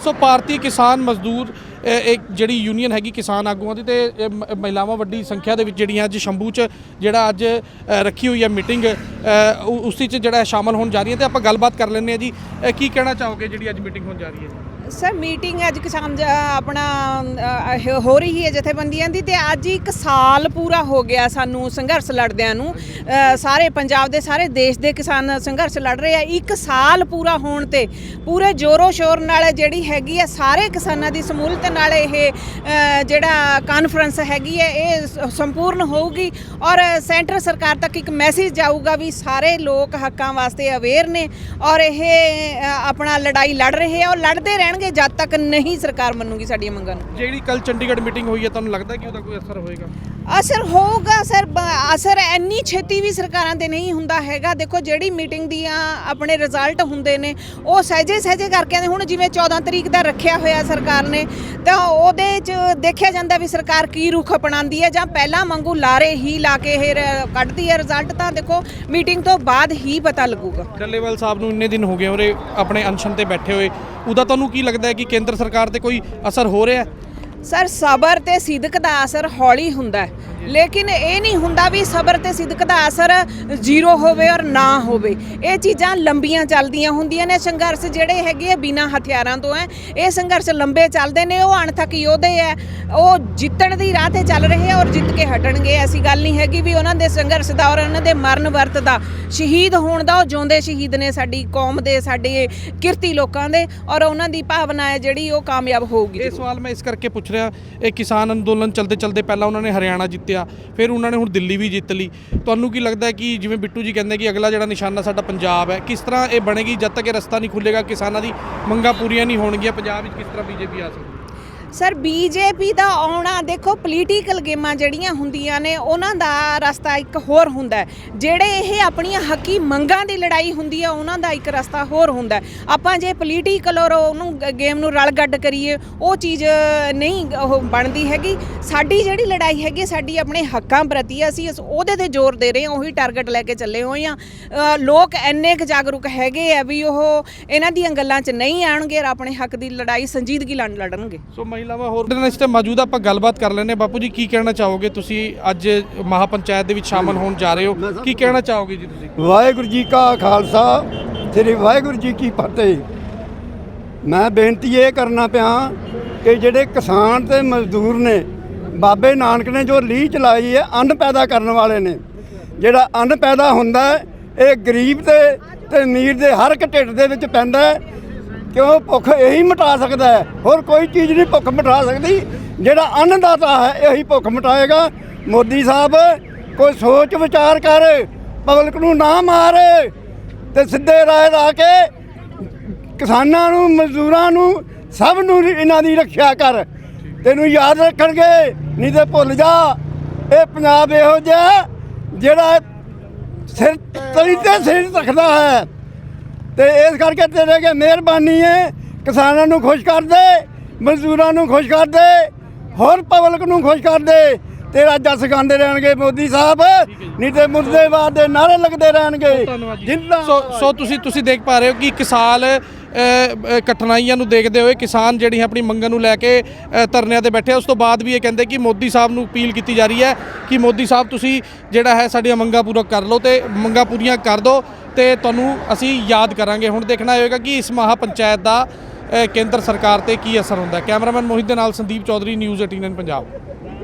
ਸੋ ਭਾਰਤੀ ਕਿਸਾਨ ਮਜ਼ਦੂਰ ਅ, ਇੱਕ ਜਿਹੜੀ ਯੂਨੀਅਨ ਹੈਗੀ ਕਿਸਾਨ ਆਗੂਆਂ ਦੀ ਤੇ ਮ- ਮਹਿਲਾਵਾਂ ਵੱਡੀ ਸੰਖਿਆ ਦੇ ਵਿੱਚ ਜਿਹੜੀਆਂ ਅੱਜ ਸ਼ੰਭੂ 'ਚ ਜਿਹੜਾ ਅੱਜ ਰੱਖੀ ਹੋਈ ਹੈ ਮੀਟਿੰਗ ਉਸ 'ਚ ਜਿਹੜਾ ਸ਼ਾਮਲ ਹੋਣ ਜਾ ਰਹੀ ਹੈ ਤੇ ਆਪਾਂ ਗੱਲਬਾਤ ਕਰ ਲੈਂਦੇ ਹਾਂ ਜੀ। ਕੀ ਕਹਿਣਾ ਚਾਹੋਗੇ ਜਿਹੜੀ ਅੱਜ ਮੀਟਿੰਗ ਹੋਣ ਜਾ ਰਹੀ ਹੈ? ਸਰ ਮੀਟਿੰਗ ਅੱਜ ਕਿਸਾਨ ਜ- ਆਪਣਾ ਅ, ਅ, ਹੋ ਰਹੀ ਹੈ ਜਥੇਬੰਦੀਆਂ ਦੀ ਤੇ ਅੱਜ ਹੀ ਇੱਕ ਸਾਲ ਪੂਰਾ ਹੋ ਗਿਆ ਸਾਨੂੰ ਸੰਘਰਸ਼ ਲੜਦਿਆਂ ਨੂੰ। ਅ, ਸਾਰੇ ਪੰਜਾਬ ਦੇ ਸਾਰੇ ਦੇਸ਼ ਦੇ ਕਿਸਾਨ ਸੰਘਰਸ਼ ਲੜ ਰਹੇ ਆ। ਇੱਕ ਸਾਲ ਪੂਰਾ ਹੋਣ ਤੇ ਪੂਰੇ ਜ਼ੋਰੋ ਸ਼ੋਰ ਨਾਲ ਜਿਹੜੀ ਹੈਗੀ ਆ ਸਾਰੇ ਕਿਸਾਨਾਂ ਦੀ ਸਮੂਲਤ ਨਾਲ ਇਹ ਅ, ਜਿਹੜਾ ਕਾਨਫਰੰਸ ਹੈਗੀ ਹੈ ਇਹ ਸ- ਸੰਪੂਰਨ ਹੋਊਗੀ ਔਰ ਸੈਂਟਰ ਸਰਕਾਰ ਤੱਕ ਇੱਕ ਮੈਸੇਜ ਜਾਊਗਾ ਵੀ ਸਾਰੇ ਲੋਕ ਹੱਕਾਂ ਵਾਸਤੇ ਅਵੇਅਰ ਨੇ ਔਰ ਇਹ ਅ, ਆਪਣਾ ਲੜਾਈ ਲੜ ਰਹੇ ਆ ਔਰ ਲੜਦੇ ਰਹਿਣਗੇ। ਜਦ ਤੱਕ ਨਹੀਂ ਸਰਕਾਰ ਮੰਨੂਗੀ ਸਾਡੀਆਂ ਮੰਗਾਂ ਨੂੰ। ਜਿਹੜੀ ਕੱਲ ਚੰਡੀਗੜ੍ਹ ਮੀਟਿੰਗ ਹੋਈ ਹੈ, ਤੁਹਾਨੂੰ ਲੱਗਦਾ ਕਿ ਉਹਦਾ ਕੋਈ ਅਸਰ ਹੋਏਗਾ? ਅਸਰ ਹੋਊਗਾ ਸਰ ਅਸਰ ਇੰਨੀ ਛੇਤੀ ਵੀ ਸਰਕਾਰਾਂ ਤੇ ਨਹੀਂ ਹੁੰਦਾ ਹੈਗਾ। ਦੇਖੋ, ਜਿਹੜੀ ਮੀਟਿੰਗ ਦੀਆਂ ਆਪਣੇ ਰਿਜ਼ਲਟ ਹੁੰਦੇ ਨੇ, ਉਹ ਸਹਿਜੇ ਸਹਿਜੇ ਕਰਕੇ ਆਉਂਦੇ। ਹੁਣ ਜਿਵੇਂ 14 ਤਰੀਕ ਦਾ ਰੱਖਿਆ ਹੋਇਆ ਸਰਕਾਰ ਨੇ, ਤਾਂ ਉਹਦੇ 'ਚ ਦੇਖਿਆ ਜਾਂਦਾ ਵੀ ਸਰਕਾਰ ਕੀ ਰੁਖ ਅਪਣਾਉਂਦੀ ਹੈ, ਜਾਂ ਪਹਿਲਾਂ ਵਾਂਗੂ ਲਾਰੇ ਹੀ ਲਾ ਕੇ ਇਹ ਰ- ਕੱਢਦੀ ਹੈ ਰਿਜ਼ਲਟ ਤਾਂ ਦੇਖੋ, ਮੀਟਿੰਗ ਤੋਂ ਬਾਅਦ ਹੀ ਪਤਾ ਲੱਗੂਗਾ। ਡੱਲੇਵਾਲ ਸਾਹਿਬ ਨੂੰ ਇੰਨੇ ਦਿਨ ਹੋ ਗਏ ਉਹਰੇ ਆਪਣੇ ਅਨਸ਼ਨ ਤੇ ਬੈਠੇ ਹੋਏ। ਉਹਦਾ ਤੁਹਾਨੂੰ ਕੀ ਲੱਗਦਾ ਹੈ ਕਿ ਕੇਂਦਰ ਸਰਕਾਰ ਤੇ ਕੋਈ ਅਸਰ ਹੋ ਰਿਹਾ ਹੈ? ਸਰ ਸਬਰ ਤੇ ਸਿਦਕ ਦਾ ਅਸਰ ਹੌਲੀ ਹੁੰਦਾ ਲੇਕਿਨ ਇਹ ਨਹੀਂ ਹੁੰਦਾ ਵੀ ਸਬਰ ਤੇ ਸਿਦਕ ਦਾ ਅਸਰ ਜ਼ੀਰੋ ਹੋਵੇ ਔਰ ਨਾ ਹੋਵੇ। ਇਹ ਚੀਜ਼ਾਂ ਲੰਬੀਆਂ ਚੱਲਦੀਆਂ ਹੁੰਦੀਆਂ ਨੇ। ਸੰਘਰਸ਼ ਜਿਹੜੇ ਹੈਗੇ ਆ ਬਿਨਾਂ ਹਥਿਆਰਾਂ ਤੋਂ ਹੈ। ਇਹ ਸੰਘਰਸ਼ ਲੰਬੇ ਚੱਲਦੇ ਨੇ। ਉਹ ਅਣਥੱਕ ਯੋਧੇ ਹੈ। ਉਹ ਜਿੱਤਣ ਦੀ ਰਾਹ ਤੇ ਚੱਲ ਰਹੇ ਆ ਔਰ ਜਿੱਤ ਕੇ ਹਟਣਗੇ। ਐਸੀ ਗੱਲ ਨਹੀਂ ਹੈਗੀ ਵੀ ਉਹਨਾਂ ਦੇ ਸੰਘਰਸ਼ ਦਾ ਔਰ ਉਹਨਾਂ ਦੇ ਮਰਨ ਵਰਤ ਦਾ। ਸ਼ਹੀਦ ਹੋਣ ਦਾ ਉਹ ਜਿਉਂਦੇ ਸ਼ਹੀਦ ਨੇ ਸਾਡੀ ਕੌਮ ਦੇ, ਸਾਡੇ ਕਿਰਤੀ ਲੋਕਾਂ ਦੇ ਔਰ ਉਹਨਾਂ ਦੀ ਭਾਵਨਾ ਹੈ ਜਿਹੜੀ ਉਹ ਕਾਮਯਾਬ ਹੋਊਗੀ। ਇਹ ਸਵਾਲ ਮੈਂ ਇਸ ਕਰਕੇ ਪੁੱਛ ਰਿਹਾ, ਇਹ ਕਿਸਾਨ ਅੰਦੋਲਨ ਚਲਦੇ ਚਲਦੇ ਪਹਿਲਾਂ ਉਹਨਾਂ ਨੇ ਹਰਿਆਣਾ ਜਿੱਤ। ਜਿੱਤਿਆ, ਫਿਰ ਉਹਨਾਂ ਨੇ ਹੁਣ ਦਿੱਲੀ ਵੀ ਜਿੱਤ ਲਈ। ਤੁਹਾਨੂੰ ਕੀ ਲੱਗਦਾ ਕਿ ਜਿਵੇਂ ਬਿੱਟੂ ਜੀ ਕਹਿੰਦੇ ਕਿ ਅਗਲਾ ਜਿਹੜਾ ਨਿਸ਼ਾਨਾ ਸਾਡਾ ਪੰਜਾਬ ਹੈ, ਕਿਸ ਤਰ੍ਹਾਂ ਇਹ ਬਣੇਗੀ? ਜਦ ਤੱਕ ਇਹ ਰਸਤਾ ਨਹੀਂ ਖੁੱਲੇਗਾ ਕਿਸਾਨਾਂ ਦੀ ਮੰਗਾਂ ਪੂਰੀਆਂ ਨਹੀਂ ਹੋਣਗੀਆਂ, ਪੰਜਾਬ ਵਿੱਚ ਕਿਸ ਤਰ੍ਹਾਂ ਬੀਜੇਪੀ ਆ ਸਕਦੀ ਸਰ ਬੀਜੇਪੀ ਦਾ ਆਉਣਾ ਦੇਖੋ ਪੋਲੀਟੀਕਲ ਗੇਮਾਂ ਜਿਹੜੀਆਂ ਹੁੰਦੀਆਂ ਨੇ ਉਹਨਾਂ ਦਾ ਰਸਤਾ ਇੱਕ ਹੋਰ ਹੁੰਦਾ ਜਿਹੜੇ ਇਹ ਆਪਣੀਆਂ ਹੱਕੀ ਮੰਗਾਂ ਦੀ ਲੜਾਈ ਹੁੰਦੀ ਹੈ ਉਹਨਾਂ ਦਾ ਇੱਕ ਰਸਤਾ ਹੋਰ ਹੁੰਦਾ ਆਪਾਂ ਜੇ ਪੋਲੀਟੀਕਲ ਔਰ ਉਹਨੂੰ ਗੇਮ ਨੂੰ ਰਲ ਗੱਡ ਕਰੀਏ ਉਹ ਚੀਜ਼ ਨਹੀਂ ਉਹ ਬਣਦੀ ਹੈਗੀ। ਸਾਡੀ ਜਿਹੜੀ ਲੜਾਈ ਹੈਗੀ ਸਾਡੀ ਆਪਣੇ ਹੱਕਾਂ ਪ੍ਰਤੀ ਹੈ, ਅਸੀਂ ਉਹਦੇ ਤੇ ਜ਼ੋਰ ਦੇ ਰਹੇ ਹਾਂ ਉਹੀ ਟਾਰਗੇਟ ਲੈ ਕੇ ਚੱਲੇ ਹੋਏ ਹਾਂ। ਲੋਕ ਇੰਨੇ ਕੁ ਜਾਗਰੂਕ ਹੈਗੇ ਆ ਵੀ ਉਹ ਇਹਨਾਂ ਦੀਆਂ ਗੱਲਾਂ 'ਚ ਨਹੀਂ ਆਣਗੇ ਔਰ ਆਪਣੇ ਹੱਕ ਦੀ ਲੜਾਈ ਸੰਜੀਦਗੀ ਨਾਲ ਲੜਨਗੇ। ਸੋ ਮਹਿਲਾਵਾਂ ਹੋਰ ਇਸ ਤੇ ਮੌਜੂਦ ਆਪਾਂ ਗੱਲਬਾਤ ਕਰ ਹਾਂ। ਬਾਪੂ ਜੀ ਕੀ ਕਹਿਣਾ ਚਾਹੋਗੇ? ਤੁਸੀਂ ਅੱਜ ਮਹਾਪੰਚਾਇਤ ਦੇ ਵਿੱਚ ਸ਼ਾਮਲ ਹੋਣ ਜਾ ਰਹੇ ਹੋ। ਕੀ ਕਹਿਣਾ ਚਾਹੋਗੇ ਜੀ ਤੁਸੀਂ? ਵਾਹਿਗੁਰੂ ਜੀ ਕਾ ਖਾਲਸਾ ਸ੍ਰੀ ਵਾਹਿਗੁਰੂ ਜੀ ਕੀ ਫਤਿਹ। ਮੈਂ ਬੇਨਤੀ ਇਹ ਕਰਨਾ ਪਿਆ ਕਿ ਜਿਹੜੇ ਕਿਸਾਨ ਤੇ ਮਜ਼ਦੂਰ ਨੇ ਬਾਬੇ ਨਾਨਕ ਨੇ ਜੋ ਲੀਹ ਚਲਾਈ ਹੈ ਅੰਨ ਪੈਦਾ ਕਰਨ ਵਾਲੇ ਨੇ। ਜਿਹੜਾ ਅੰਨ ਪੈਦਾ ਹੁੰਦਾ ਹੈ, ਇਹ ਗਰੀਬ ਤੇ ਤੇ ਅਮੀਰ ਦੇ ਹਰ ਇੱਕ ਢਿੱਡ ਦੇ ਵਿੱਚ ਪੈਂਦਾ ਹੈ। ਕਿਉਂ? ਭੁੱਖ ਇਹੀ ਮਿਟਾ ਸਕਦਾ ਹੈ। ਹੋਰ ਕੋਈ ਚੀਜ਼ ਨਹੀਂ ਭੁੱਖ ਮਿਟਾ ਸਕਦੀ। ਜਿਹੜਾ ਅੰਨਦਾਤਾ ਹੈ, ਇਹੀ ਭੁੱਖ ਮਿਟਾਏਗਾ। ਮੋਦੀ ਸਾਹਿਬ, ਕੋਈ ਸੋਚ ਵਿਚਾਰ ਕਰ। ਪਬਲਿਕ ਨੂੰ ਨਾ ਮਾਰ। ਤੇ ਸਿੱਧੇ ਰਾਹ ਲਾ ਕੇ ਕਿਸਾਨਾਂ ਨੂੰ, ਮਜ਼ਦੂਰਾਂ ਨੂੰ, ਸਭ ਨੂੰ ਇਹਨਾਂ ਦੀ ਰੱਖਿਆ ਕਰ। ਤੈਨੂੰ ਯਾਦ ਰੱਖਣਗੇ। ਨਹੀਂ ਤੇ ਭੁੱਲ ਜਾ। ਇਹ ਪੰਜਾਬ ਇਹੋ ਜਿਹਾ ਜਿਹੜਾ ਸਿਰ ਤਲੀ ਤੇ ਸਿਰ ਰੱਖਦਾ ਹੈ। ਤੇ ਇਸ ਕਰਕੇ ਤੇਰੇ ਅੱਗੇ ਮਿਹਰਬਾਨੀ ਹੈ ਕਿਸਾਨਾਂ ਨੂੰ ਖੁਸ਼ ਕਰ ਦੇ ਮਜ਼ਦੂਰਾਂ ਨੂੰ ਖੁਸ਼ ਕਰ ਦੇ ਹੋਰ ਪਬਲਿਕ ਨੂੰ ਖੁਸ਼ ਕਰ ਦੇ। ਤੇਰਾ ਜਸ ਗਾਉਂਦੇ ਰਹਿਣਗੇ ਮੋਦੀ ਸਾਹਿਬ ਨਹੀਂ ਤੇ ਮੁਰਦੇਬਾਦ ਦੇ ਨਾਰੇ ਲੱਗਦੇ ਰਹਿਣਗੇ। ਧੰਨਵਾਦ ਜੀ। ਜਿੰਦਾ ਸੋ ਤੁਸੀਂ ਤੁਸੀਂ ਦੇਖ ਪਾ ਰਹੇ ਹੋ ਕਿ ਇੱਕ ਸਾਲ ਕਠਿਨਾਈਆਂ ਨੂੰ ਦੇਖਦੇ ਹੋਏ ਕਿਸਾਨ ਜਿਹੜੀ ਆਪਣੀ ਮੰਗਾਂ ਨੂੰ ਲੈ ਕੇ ਧਰਨਿਆਂ ਤੇ ਬੈਠੇ। ਉਸ ਤੋਂ ਬਾਅਦ ਵੀ ਇਹ ਕਹਿੰਦੇ ਕਿ ਮੋਦੀ ਸਾਹਿਬ ਨੂੰ ਅਪੀਲ ਕੀਤੀ ਜਾ ਰਹੀ ਹੈ ਕਿ ਮੋਦੀ ਸਾਹਿਬ ਤੁਸੀਂ ਜਿਹੜਾ ਹੈ ਸਾਡੀਆਂ ਮੰਗਾਂ ਪੂਰਾ ਕਰ ਲਓ ਤੇ ਮੰਗਾਂ ਪੂਰੀਆਂ ਕਰ ਦਿਓ ਤੇ ਤੁਹਾਨੂੰ ਅਸੀਂ ਯਾਦ ਕਰਾਂਗੇ। ਹੁਣ ਦੇਖਣਾ ਹੋਏਗਾ ਕਿ ਇਸ ਮਹਾ ਪੰਚਾਇਤ ਦਾ ਕੇਂਦਰ ਸਰਕਾਰ ਤੇ ਕੀ ਅਸਰ ਹੁੰਦਾ ਕੈਮਰਾਮੈਨ ਮੋਹਿਤ ਦੇ ਨਾਲ ਸੰਦੀਪ ਚੌਧਰੀ, ਨਿਊਜ਼ 18 ਪੰਜਾਬ।